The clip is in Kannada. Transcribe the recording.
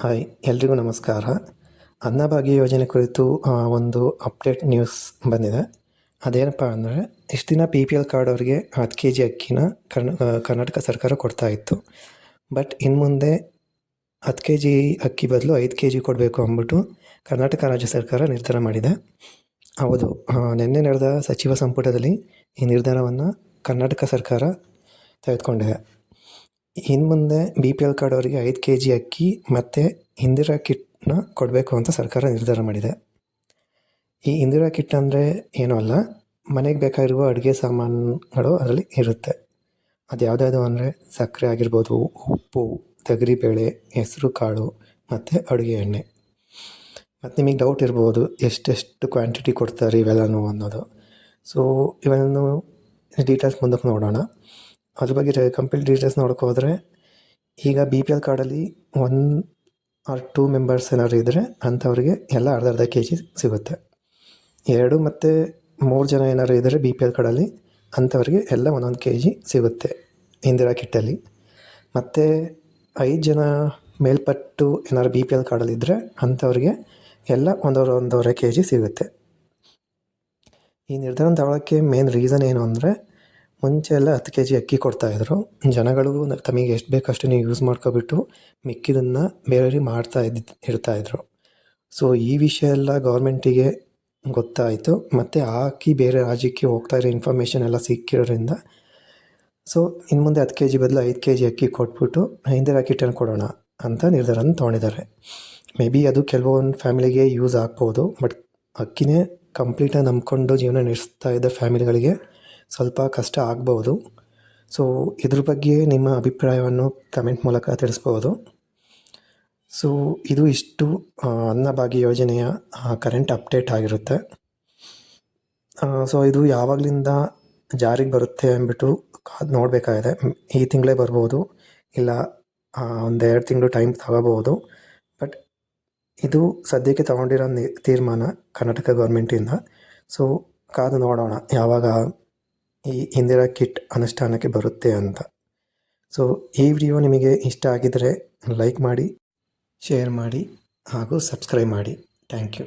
ಹಾಯ್, ಎಲ್ರಿಗೂ ನಮಸ್ಕಾರ. ಅನ್ನಭಾಗ್ಯ ಯೋಜನೆ ಕುರಿತು ಒಂದು ಅಪ್ಡೇಟ್ ನ್ಯೂಸ್ ಬಂದಿದೆ. ಅದೇನಪ್ಪ ಅಂದರೆ, ಇಷ್ಟು ದಿನ ಪಿ ಪಿ ಎಲ್ ಕಾರ್ಡ್ ಅವರಿಗೆ ಹತ್ತು ಕೆ ಜಿ ಅಕ್ಕಿನ ಕರ್ನ ಕರ್ನಾಟಕ ಸರ್ಕಾರ ಕೊಡ್ತಾ ಇತ್ತು. ಬಟ್ ಇನ್ನು ಮುಂದೆ ಹತ್ತು ಕೆ ಜಿ ಅಕ್ಕಿ ಬದಲು ಐದು ಕೆ ಜಿ ಕೊಡಬೇಕು ಅಂದ್ಬಿಟ್ಟು ಕರ್ನಾಟಕ ರಾಜ್ಯ ಸರ್ಕಾರ ನಿರ್ಧಾರ ಮಾಡಿದೆ. ಹೌದು ನಿನ್ನೆ ನಡೆದ ಸಚಿವ ಸಂಪುಟದಲ್ಲಿ ಈ ನಿರ್ಧಾರವನ್ನು ಕರ್ನಾಟಕ ಸರ್ಕಾರ ತೆಗೆದುಕೊಂಡಿದೆ. ಇನ್ನು ಮುಂದೆ ಬಿ ಪಿ ಎಲ್ ಕಾರ್ಡ್ ಅವರಿಗೆ ಐದು ಕೆ ಜಿ ಅಕ್ಕಿ ಮತ್ತು ಇಂದಿರಾ ಕಿಟ್ನ ಕೊಡಬೇಕು ಅಂತ ಸರ್ಕಾರ ನಿರ್ಧಾರ ಮಾಡಿದೆ. ಈ ಇಂದಿರಾ ಕಿಟ್ ಅಂದರೆ ಏನೂ ಅಲ್ಲ, ಮನೆಗೆ ಬೇಕಾಗಿರುವ ಅಡುಗೆ ಸಾಮಾನುಗಳು ಅದರಲ್ಲಿ ಇರುತ್ತೆ. ಅದು ಯಾವುದ್ಯಾವುದು ಅಂದರೆ ಸಕ್ಕರೆ ಆಗಿರ್ಬೋದು, ಉಪ್ಪು ತೊಗರಿಬೇಳೆ ಹೆಸರು ಕಾಳು ಮತ್ತು ಅಡುಗೆ ಎಣ್ಣೆ. ಮತ್ತು ನಿಮಗೆ ಡೌಟ್ ಇರ್ಬೋದು ಎಷ್ಟೆಷ್ಟು ಕ್ವಾಂಟಿಟಿ ಕೊಡ್ತಾರೆ ಇವೆಲ್ಲನೂ ಅನ್ನೋದು. ಸೊ ಇವೆಲ್ಲನೂ ಡೀಟೇಲ್ಸ್ ಮುಂದಕ್ಕೆ ನೋಡೋಣ. ಅದ್ರ ಬಗ್ಗೆ ಕಂಪ್ಲೀಟ್ ಡೀಟೇಲ್ಸ್ ನೋಡೋಕ್ಕೋದ್ರೆ ಈಗ ಬಿ ಪಿ ಎಲ್ ಕಾರ್ಡಲ್ಲಿ ಒನ್ ಆರ್ ಟೂ ಮೆಂಬರ್ಸ್ ಏನಾದ್ರು ಇದ್ದರೆ ಅಂಥವ್ರಿಗೆ ಎಲ್ಲ ಅರ್ಧ ಅರ್ಧ ಕೆ ಜಿ ಸಿಗುತ್ತೆ. ಎರಡು ಮತ್ತು ಮೂರು ಜನ ಏನಾದ್ರು ಇದ್ದರೆ ಬಿ ಪಿ ಎಲ್ ಕಾರ್ಡಲ್ಲಿ ಅಂಥವ್ರಿಗೆ ಎಲ್ಲ ಒಂದೊಂದು ಕೆ ಜಿ ಸಿಗುತ್ತೆ ಇಂದಿರಾ ಕಿಟ್ಟಲ್ಲಿ ಮತ್ತು ಐದು ಜನ ಮೇಲ್ಪಟ್ಟು ಏನಾದ್ರು ಬಿ ಪಿ ಎಲ್ ಕಾರ್ಡಲ್ಲಿ ಇದ್ದರೆ ಅಂಥವ್ರಿಗೆ ಎಲ್ಲ ಒಂದೂವರೆ ಒಂದೂವರೆ ಕೆ ಜಿ ಸಿಗುತ್ತೆ. ಈ ನಿರ್ಧಾರ ತಗೊಳ್ಳೋಕ್ಕೆ ಮೇನ್ ರೀಸನ್ ಏನು ಅಂದರೆ ಮುಂಚೆ ಎಲ್ಲ ಹತ್ತು ಕೆ ಜಿ ಅಕ್ಕಿ ಕೊಡ್ತಾಯಿದ್ರು ಜನಗಳು ತಮಗೆ ಎಷ್ಟು ಬೇಕು ಅಷ್ಟನ್ನು ಯೂಸ್ ಮಾಡ್ಕೊಬಿಟ್ಟು ಮಿಕ್ಕಿದ್ದನ್ನು ಬೇರೆಯವ್ರಿಗೆ ಮಾಡ್ತಾ ಇದ್ದ ಇರ್ತಾಯಿದ್ರು ಸೊ ಈ ವಿಷಯ ಎಲ್ಲ ಗೌರ್ಮೆಂಟಿಗೆ ಗೊತ್ತಾಯಿತು. ಮತ್ತು ಆ ಅಕ್ಕಿ ಬೇರೆ ರಾಜ್ಯಕ್ಕೆ ಹೋಗ್ತಾ ಇರೋ ಇನ್ಫಾರ್ಮೇಷನ್ ಎಲ್ಲ ಸಿಕ್ಕಿರೋದ್ರಿಂದ ಸೊ ಇನ್ನು ಮುಂದೆ ಹತ್ತು ಕೆ ಜಿ ಬದಲು ಐದು ಕೆ ಜಿ ಅಕ್ಕಿ ಕೊಟ್ಬಿಟ್ಟು ಇಂದಿರಾ ಟನ್ ಕೊಡೋಣ ಅಂತ ನಿರ್ಧಾರನ ತೊಗೊಂಡಿದ್ದಾರೆ. ಮೇ ಬಿ ಅದು ಕೆಲವೊಂದು ಫ್ಯಾಮಿಲಿಗೆ ಯೂಸ್ ಆಗ್ಬೋದು ಬಟ್ ಅಕ್ಕಿನೇ ಕಂಪ್ಲೀಟಾಗಿ ನಂಬ್ಕೊಂಡು ಜೀವನ ನಡೆಸ್ತಾ ಇದ್ದ ಫ್ಯಾಮಿಲಿಗಳಿಗೆ ಸ್ವಲ್ಪ ಕಷ್ಟ ಆಗ್ಬೋದು ಸೊ ಇದ್ರ ಬಗ್ಗೆ ನಿಮ್ಮ ಅಭಿಪ್ರಾಯವನ್ನು ಕಮೆಂಟ್ ಮೂಲಕ ತಿಳಿಸ್ಬೋದು ಸೊ ಇದು ಇಷ್ಟು ಅನ್ನಭಾಗ್ಯ ಯೋಜನೆಯ ಕರೆಂಟ್ ಅಪ್ಡೇಟ್ ಆಗಿರುತ್ತೆ. ಸೊ ಇದು ಯಾವಾಗಲಿಂದ ಜಾರಿಗೆ ಬರುತ್ತೆ ಅಂದ್ಬಿಟ್ಟು ಕಾದು ನೋಡಬೇಕಾಗಿದೆ. ಈ ತಿಂಗಳೇ ಬರ್ಬೋದು, ಇಲ್ಲ ಒಂದೆರಡು ತಿಂಗಳು ಟೈಮ್ ತಗೋಬೋದು ಬಟ್ ಇದು ಸದ್ಯಕ್ಕೆ ತಗೊಂಡಿರೋ ನಿ- ತೀರ್ಮಾನ ಕರ್ನಾಟಕ ಗೌರ್ಮೆಂಟಿಂದ ಸೊ ಕಾದು ನೋಡೋಣ, ಯಾವಾಗ ಈ ಇಂದಿರಾ ಕಿಟ್ ಅನುಷ್ಠಾನಕ್ಕೆ ಬರುತ್ತೆ ಅಂತ. ಸೊ ಈ ವಿಡಿಯೋ ನಿಮಗೆ ಇಷ್ಟ ಆಗಿದ್ದರೆ ಲೈಕ್ ಮಾಡಿ ಶೇರ್ ಮಾಡಿ ಹಾಗೂ ಸಬ್ಸ್ಕ್ರೈಬ್ ಮಾಡಿ. Thank you